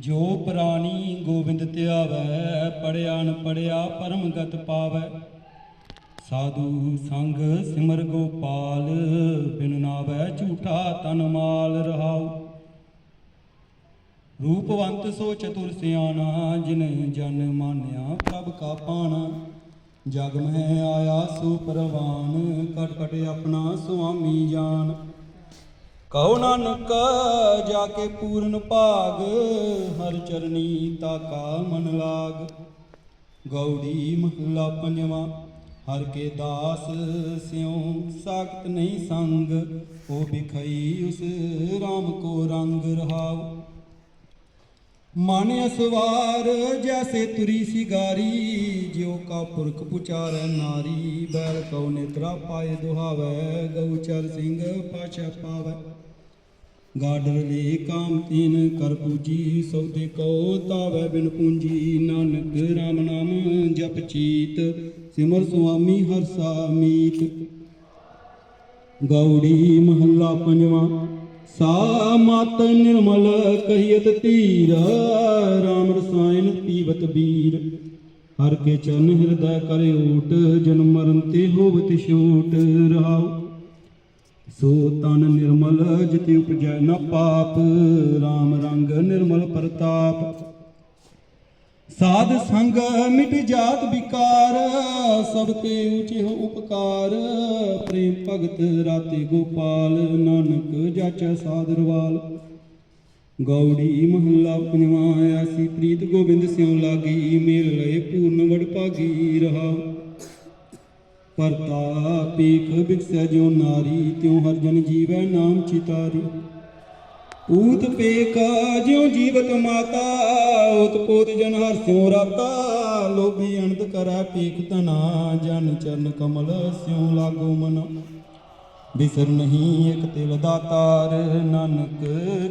ਜੋ ਪ੍ਰਾਨੀ ਗੋਬਿੰਦ ਧਿਆਵੈ ਪੜਿਆ ਨ ਪੜਿਆ ਪਰਮਗਤ ਪਾਵੈ। ਸਾਧੂ ਸੰਗ ਸਿਮਰ ਗੋਪਾਲ, ਬਿਨ ਨਾਵੈ ਝੂਠਾ ਤਨ ਮਾਲ ਰਹਾਉ। ਰੂਪਵੰਤ ਸੋ ਚਤੁਰ ਸਿਆਣਾ, ਜਿਨ ਜਨ ਮਾਨਿਆ ਪ੍ਰਭ ਕਾ ਪਾਣਾ। ਜਗ ਮੈਂ ਆਇਆ ਸੋ ਪਰਵਾਨ ਕਟ ਕਟ ਆਪਣਾ ਸੁਆਮੀ ਜਾਨ ਕਹੋ ਨਾਨਕ, ਜਾ ਕੇ ਪੂਰਨ ਭਾਗ, ਹਰ ਚਰਨੀ ਤਾਕਾ ਮਨ ਲਾਗ। ਗੌੜੀ ਮਹਲਾ ਪੰਜਵਾ, ਹਰ ਕੇ ਦਾਸ ਸਿਉ ਸਾਖਤ ਨਹੀਂ ਸੰਗ, ਉਹ ਵਿਖਈ ਉਸ RAM ਕੋ ਰੰਗ ਰਹਾਉ। ਮਨ ਅਸਵਾਰ, ਜੈਸੇ ਤੁਰੀ ਸਿਗਾਰੀ ਜਿਉ ਕਾ ਪੁਰਖ ਪੁਚਾਰੈ ਨਾਰੀ, ਬੈਲ ਕਉ ਨੇਤਰਾ ਪਾਏ ਦੁਹਾਵੈ, ਗਊ ਸਿੰਘ ਪਾਛਾ ਪਾਵੈ। ਗਾਡਰ ਲੇ ਕਾਮ ਤੀਨ ਕਰ ਪੂਜੀ ਸੌਦੇ ਕੋ ਤਾਵੈ ਬਿਨ ਪੂੰਜੀ। ਨਾਨਕ RAM ਨਾਮ ਜਪ ਚੀਤ, ਸਿਮਰ ਸੁਆਮੀ ਹਰਸਾ ਮੀਤ ਗੌੜੀ ਮਹੱਲਾ ਪੰਜਵਾਂ। ਸਾ ਮਤ ਨਿਰਮਲ ਕਹੀਤ ਧੀਰ RAM ਰਸਾਇਣ ਪੀਵਤ ਬੀਰ ਹਰ ਕੇ ਚਰਨ ਹਿਰਦੈ ਕਰੇ ਓਟ ਜਨਮ ਮਰਨ ਤੇ ਹੋਵਤ ਛੂਟ ਰਹਾਉ। ਸੋ ਤਨ ਨਿਰਮਲ ਜਿਤਿ ਉਪਜੈ ਨ ਪਾਪ RAM ਰੰਗ ਨਿਰਮਲ ਪ੍ਰਤਾਪ। ਸਾਧ ਸੰਗ ਮਿਟ ਜਾਤ ਵਿਕਾਰ, ਸਭ ਤੇ ਉਚੇ ਹੋ ਉਪਕਾਰ। ਪ੍ਰੇਮ ਭਗਤ ਰਾਤੇ ਗੋਪਾਲ, ਨਾਨਕ ਜਾਚੈ ਸਾਦਰਵਾਲ ਗੌੜੀ ਮਹੱਲਾ ਪੰਜਵਾ, ਐਸੀ ਪ੍ਰੀਤ ਗੋਬਿੰਦ ਸਿਉ ਲਾਗੀ, ਮੇਲ ਲਏ ਪੂਰਨ ਵਡ ਭਾਗੀ ਰਹਾ। ਪਰਤਾ ਪੀਖ ਬਿਕਸੈ ਜੋ ਨਾਰੀ, ਤਿਉ ਹਰ ਜਨ ਜੀਵੈ ਨਾਮ ਚਿਤਾਰੀ। ਊਤ ਪੇਕ, ਜਿਉ ਜੀਵਤ ਮਾਤਾ ਉਤ ਪੋਤ ਜਨ ਹਰ ਸਿਉ ਰਾਤਾ, ਲੋਭੀ ਅਨੰਦ ਕਰੈ ਪੀਖ ਤਨਾ ਜਨ ਚਰਨ ਕਮਲ ਸਿਉ ਲਾਗੋ ਮਨ। ਬਿਸਰ ਨਹੀਂ ਇਕ ਤਿਲ ਦਾਤਾਰ ਨਾਨਕ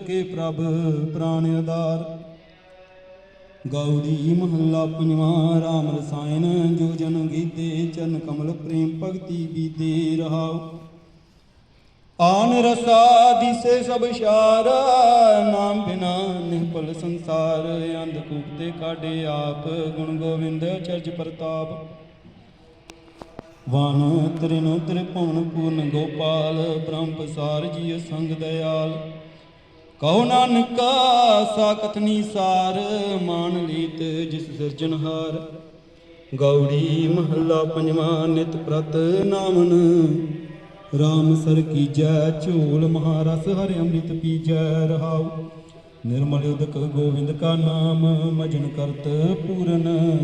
ਕੇ ਪ੍ਰਭ ਪ੍ਰਾਨ ਆਧਾਰ। ਗੌੜੀ ਮਹੱਲਾ ਪੰਜਵਾ, ਰਾਮ ਰਸਾਇਣ, ਜੋ ਜਨ ਗੀਤੇ, ਚਰਨ ਕਮਲ ਪ੍ਰੇਮ ਭਗਤੀ ਬੀਤੇ ਰਹਾਉ। ਆਨ ਰਸਾ ਦਿਸੇ ਸਭ ਸ਼ਾਰ, ਨਾਮ ਬਿਨਾ ਨਿਪਲ ਸੰਸਾਰ, ਅੰਧ ਕੂਪ ਤੇ ਕਾਢੇ ਆਪ, ਗੁਣ ਗੋਬਿੰਦ ਚਰਜ ਪ੍ਰਤਾਪ। ਵਨ ਤ੍ਰਿਨੁ ਤ੍ਰਿਪੁਨ ਪੂਰਨ ਗੋਪਾਲ, ਬ੍ਰਹਮ ਪਸਾਰ ਜੀ ਸੰਗ ਦਇਆਲ। ਕਹੋ ਨਾਨਕਾ, ਸਾਖਤ ਨੀਸਾਰ, ਮਾਨ ਲੀਤ ਜਿਸ ਸਿਰਜਨਹਾਰ ਗੌੜੀ ਮਹੱਲਾ ਪੰਜਵਾਂ ਨਿਤ ਪ੍ਰਤ ਨਾਮਨ RAM ਸਰ ਕੀਜੈ ਝੋਲ ਮਹਾਰਸ ਹਰਿ ਅੰਮ੍ਰਿਤ ਪੀਜੈ ਰਹਾਉ। ਨਿਰਮਲ ਉਦਕ ਗੋਵਿੰਦ ਕਾ ਨਾਮ, ਮਜਨ ਕਰਤ ਪੂਰਨ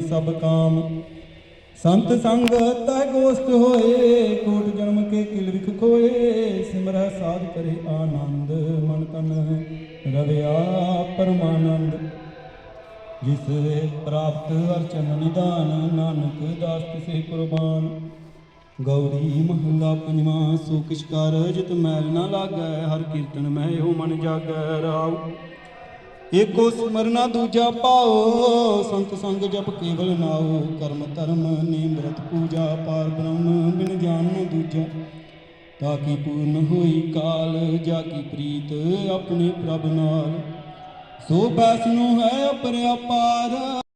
ਸਭ ਕਾਮ। ਸੰਤ ਸੰਗ ਤੈ ਗੋਸਤ ਹੋਏ, ਕੋਟ ਜਨਮ ਕੇ ਕਿਲ ਵਿਖ ਖੋਏ ਸਿਮਰੈ ਸਾਧ ਕਰੇ ਆਨੰਦ ਮਨ ਤਨ ਰਵਿਆ ਪਰਮਾਨੰਦ। ਜਿਸ ਪ੍ਰਾਪਤ ਅਰਚਨ ਨਿਦਾਨ ਨਾਨਕ ਦਾਸ ਤਿਸੇ ਕੁਰਬਾਨ। ਗੌੜੀ ਮਹੱਲਾ ਪੰਜਵਾ ਸੋ ਕਿਛ ਕਰ ਮੈਲ ਨਾ ਲਾਗੈ, ਹਰ ਕੀਰਤਨ ਮੈਂ ਇਹੋ ਮਨ ਜਾਗੈ, ਰਾਉ। ਏਕੋ ਸਿਮਰਨਾ ਦੂਜਾ ਪਾਓ, ਸੰਤ ਸੰਗ ਜਪ ਕੇਵਲ ਨਾਉ। ਕਰਮ ਧਰਮ ਨਿਮਰਤ ਪੂਜਾ, ਪਾਰ ਬ੍ਰਹਮ ਬਿਨ ਗਿਆਨ ਨ ਦੂਜਾ। ਤਾਂ ਕੀ ਪੂਰਨ ਹੋਈ ਕਾਲ ਜਾ ਕੀ ਪ੍ਰੀਤ ਆਪਣੇ ਪ੍ਰਭ ਨਾਲ। ਸੋ ਬੈਸ ਨੂੰ ਹੈ ਅਪਰਿਆਪਾਰ